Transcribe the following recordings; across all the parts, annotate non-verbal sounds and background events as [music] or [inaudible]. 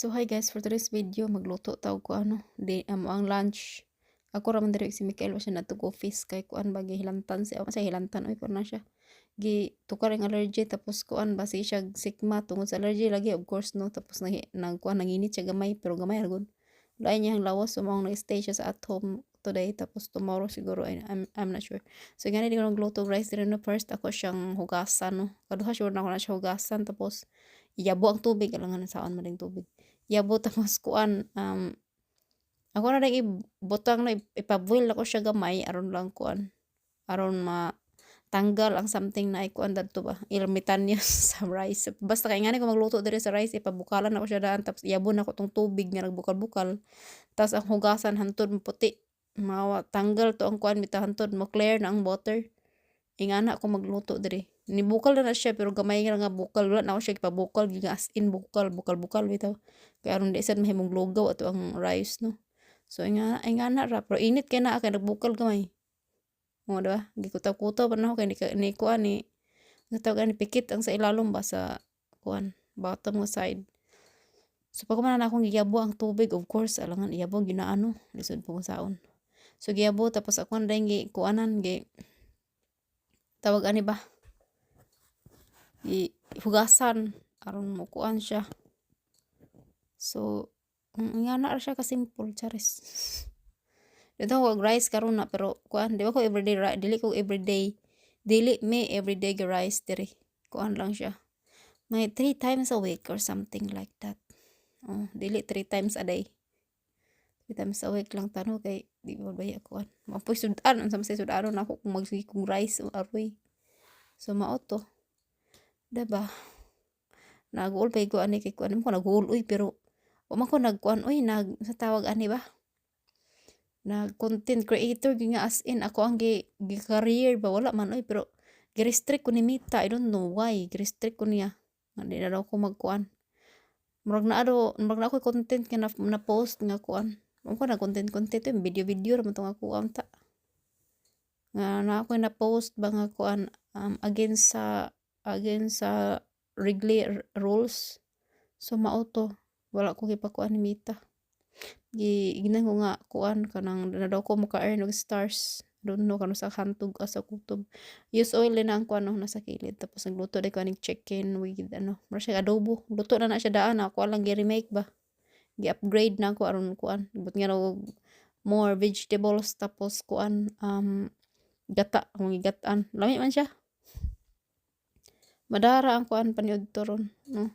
So hi guys, for today's video, magluto tao ko ano, di amo ang lunch. Ako raman diri si Mikael wa siya natug office kay kuan ba gihilantan siya, sa hilantan oy na siya. Gi tukar ang allergy tapos kuan ba siya sigma tungod sa allergy lagi of course no tapos nang nang kuan nanginit siya gamay pero gamay ragon. Lain niya ang lawas so mao nag-stay siya sa at home today tapos tomorrow siguro I, I'm, I'm not sure. So gani di ko nagluto rice din no first ako siyang hugasan no. Kaduha sure na ako na siya hugasan tapos iyabo ang tubig alangan saon man ding tubig. Yabo tapos [laughs] kuan um ako na lang ibutang na ipaboil ako siya gamay aron lang kuan aron ma tanggal ang something na ikuan dadto ba ilmitan niya [laughs] sa rice basta kay ngani ko magluto diri sa rice ipabukalan ako siya daan tapos iyabo na ko tong tubig nga nagbukal-bukal tapos ang hugasan hantod puti mawa tanggal to ang kuan bitaw hantod mo clear na ang water ingana ako magluto diri nibukal na na siya pero gamay nga nga bukal. Wala na ako siya ipabukal. Giga as in bukal bukal bukal bitaw. Kaya aron di sad mahimong lugaw ato ang rice no? So inga inga na ra. Pero init kay na kay nagbukal gamay. Mo diba gikutaw-kutaw pa na ako kay ni, ni kuan ni natawag ni pikit ang sa ilalom ba sa kuan bottom mo side. So pag man akong giyabo ang tubig of course alangan iyabo ginaano lisod po saon so giyabo tapos ako na gi kuanan gi tawag ani ba hugasan aron mo kuan siya So, mm, nga na ra siya ka simple charis. [laughs] Dito ko rice karon na pero kuan di ba ko everyday ri- dili ko everyday dili me everyday ga rice diri. Kuan lang siya. May three times a week or something like that. Oh, dili three times a day. Three times a week lang tano kay di ba baya kuan. Mapoy sudan unsa say sudanon ako kung magsigi kong rice aroy. So mao to. Diba? Nag-uul pa ko ani kay kuan mo nag-uul uy pero o man ko nagkuan oy nag sa tawag ani ba? Nag content creator gi nga as in ako ang gi, gi career ba? Wala man oy pero gi restrict ko ni Mita I don't know why gi restrict ko niya. Hindi na daw ko magkuan. Murag na ado murag na ako content nga na, na post nga kuan. Mo ko na content content yung video video ra tong ako am ta nga na ako na post ba nga kuan um, against sa against sa regular rules. So mao wala ko gipakuan ni Mita. Gi ginan ko nga kuan kanang na daw ko maka earn og stars. Don't know kano sa hantog asa kutob use oil na ang kuan no nasa kilid. Tapos nagluto day ko aning chicken with ano mara siya adobo. Luto na na siya daan ako lang gi remake ba? Gi upgrade na ako aron kuan. But nga og more vegetables. Tapos kuan um gata. Ang gigataan lami man siya madara ang kuan paniud toron no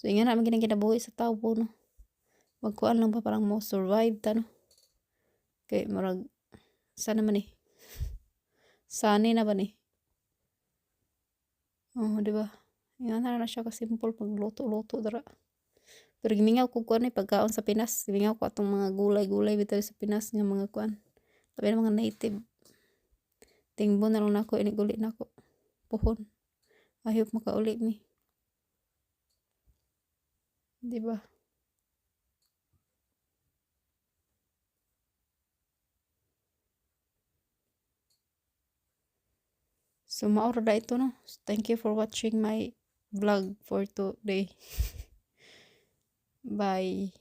So, inga namin ginang kinabuhi sa tao po, no. Magkuan lang pa parang mo survive ta, no. Kay, marag, sana man eh. Sani na ba ni? Oh, di ba? Inga na na siya ka simple pag luto-luto dara. Pero gimingaw ko kuan eh pagkaon sa Pinas. Gimingaw ko atong mga gulay-gulay bitaw sa Pinas nga mga kuan. Labi mga native. Tingbo na lang nako iniguli nako. Puhon. I hope makauli mi. 'Di ba? So, maura da ito, no? Thank you for watching my vlog for today. [laughs] Bye.